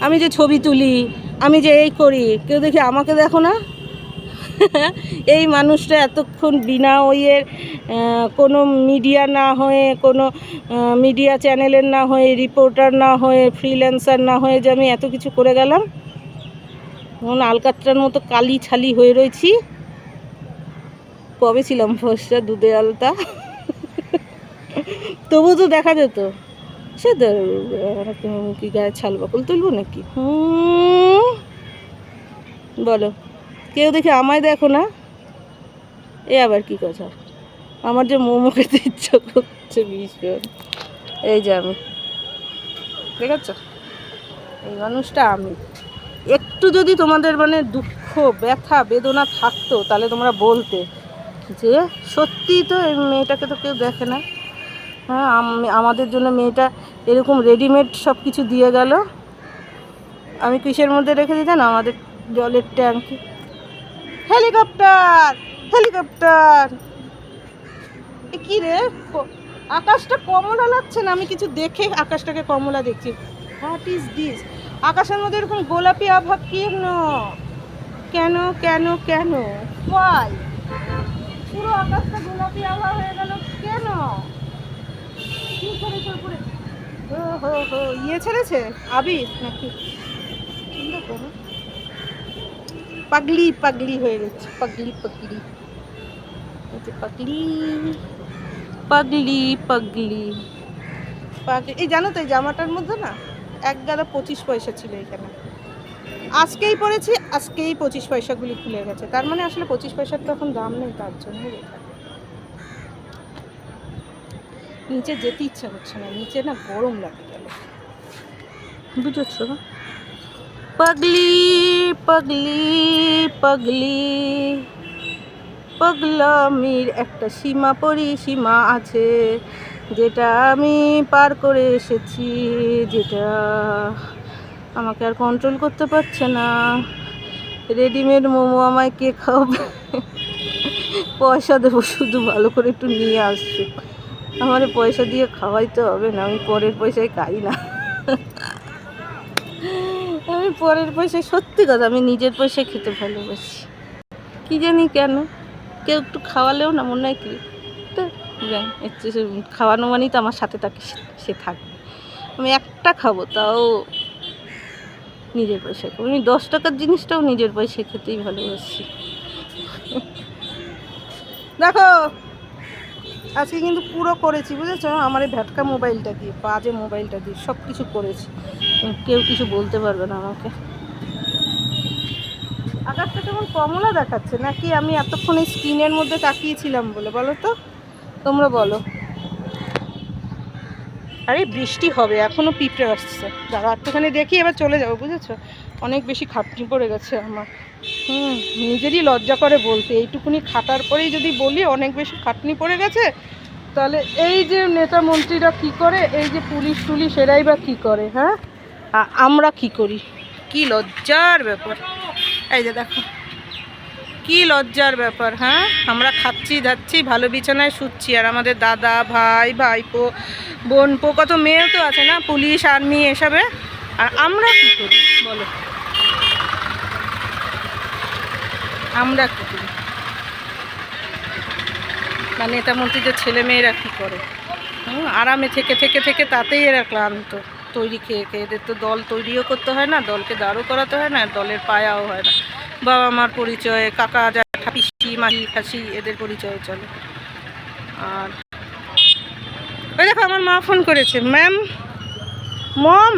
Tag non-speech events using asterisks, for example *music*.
আমি যে ছবি তুলি, আমি যে এই করি, কেউ দেখি আমাকে দেখো না? *laughs* এই মানুষটা এতক্ষণ বিনা ওইয়ের কোনো মিডিয়া না হয়ে, কোনো মিডিয়া চ্যানেলের না হয়ে, রিপোর্টার না হয়ে, ফ্রিল্যান্সার না হয়ে যে আমি এত কিছু করে গেলাম? এখন আলকাত্রার মতো কালি ছালি হয়ে রয়েছি। কবে ছিলাম ফসটা দুধে আলতা? *laughs* তবু তো দেখা যেত। সে কি গায়ে ছাল বকল তুলবো নাকি? হুম? বলো, কেউ দেখে আমায় দেখো না? এ আবার কি কথা? আমার যে মোমো খেতে ইচ্ছা করছে ভীষণ। এই যে আমি। দেখেছ? এই মানুষটা আমি। একটু যদি তোমাদের মানে দুঃখ, ব্যথা, বেদনা থাকতো, তাহলে তোমরা বলতে। যে সত্যি তো এই মেয়েটাকে তো কেউ দেখে না। হ্যাঁ আমি আমাদের জন্য মেয়েটা এরকম রেডিমেড সব কিছু দিয়ে গেল। আমি কিসের মধ্যে রেখে দিতেন আমাদের জলের ট্যাঙ্ক হেলিকপ্টার হেলিকপ্টার কি রে? আকাশটা কমলা লাগছে না? আমি কিছু দেখে আকাশটাকে কমলা দেখছি। হোয়াট ইজ দিস আকাশের মধ্যে এরকম গোলাপি আভা কেন কেন কেন কেন? ওয়াই পুরো আকাশটা গোলাপি আভা হয়ে গেল কেন? কি উপরে ও হো হো ইয়ে ছেড়েছে? আবির নাকি? পাগলি পাগলি হয়ে গেছে। পাগলি পাগলি। পাগলি পাগলি পাগলি। পাগলি। এই জানো তো, এই জামাটার মধ্যে না এক গাদা পঁচিশ পয়সা ছিল এখানে। আজকেই পড়েছি, আজকেই পঁচিশ পয়সাগুলি খুলে গেছে। তার মানে আসলে পঁচিশ পয়সার তো এখন দাম নেই, তার জন্য নিচে যেতে ইচ্ছা করছে না, নিচে না গরম লাগে গেল। বুঝেছ? পাগলি পাগলি পাগলি। পাগলামির একটা সীমা পরিসীমা আছে, যেটা আমি পার করে এসেছি, যেটা আমাকে আর কন্ট্রোল করতে পারছে না। রেডিমেড মোমো আমায় কে খাওয়াবে? পয়সা দেবো শুধু, ভালো করে একটু নিয়ে আসছে। আমার পয়সা দিয়ে খাওয়াইতে হবে না, আমি পরের পয়সায় খাই না। আমি পরের পয়সায়, সত্যি কথা, আমি নিজের পয়সায় খেতে ভালোবাসি। কি জানি কেন, কেউ একটু খাওয়ালেও না, মনে হয় কি খাওয়ানো মানেই তো আমার সাথে তাকে সে- থাকবে। আমি একটা খাব, তাও নিজের পয়সায় খাব। আমি দশ টাকার জিনিসটাও নিজের পয়সায় খেতেই ভালোবাসি। দেখো আজকে কিন্তু পুরো করেছি, বুঝেছ? আমার এই ভ্যাটকা মোবাইলটা দিয়ে, বাজে মোবাইলটা দিয়ে সব কিছু করেছি কেউ কিছু বলতে পারবে না আমাকে। আকাশটা কেমন কমলা দেখাচ্ছে, নাকি আমি এতক্ষণ এই স্ক্রিনের মধ্যে তাকিয়েছিলাম বলে? বলো তো, তোমরা বলো। আরে, বৃষ্টি হবে এখনও পিঁপড়ে আসছে। দাঁড়া একটুখানি দেখি, এবার চলে যাব, বুঝেছ? অনেক বেশি খাটনি পড়ে গেছে আমার। হুম, নিজেরই লজ্জা করে বলতে। এইটুকুনি খাটার পরেই যদি বলি, অনেক বেশি খাটনি পড়ে গেছে। তাহলে এই যে নেতা মন্ত্রীরা কি করে? এই যে পুলিশ টুলিশ, এরাই বা কী করে হ্যাঁ? আমরা কি করি? কি লজ্জার ব্যাপার। এই যে দেখো, কি লজ্জার ব্যাপার হ্যাঁ? আমরা খাচ্ছি যাচ্ছি ভালো বিছানায় শুচ্ছি। আর আমাদের দাদা, ভাই, ভাইপো, বোনপো, কত মেয়ে তো আছে না? পুলিশ, আর্মি, এসবে। আর আমরা কি করি? বলো। আমরা কি করি বা নেতা মন্ত্রীদের ছেলে মেয়েরা কী করে? আরামে থেকে থেকে থেকে তাতেই এরা ক্লান্ত। তৈরি খেয়ে খেয়ে এদের তো দল তৈরিও করতে হয় না, দলকে দাঁড়ও করাতে হয় না, দলের পায়াও হয় না। বাবা মার পরিচয়, কাকা জ্যাঠা পিসি মাহি খাসি, এদের পরিচয়ে চলে। আর ওই দেখো, আমার মা ফোন করেছে। ম্যাম, মম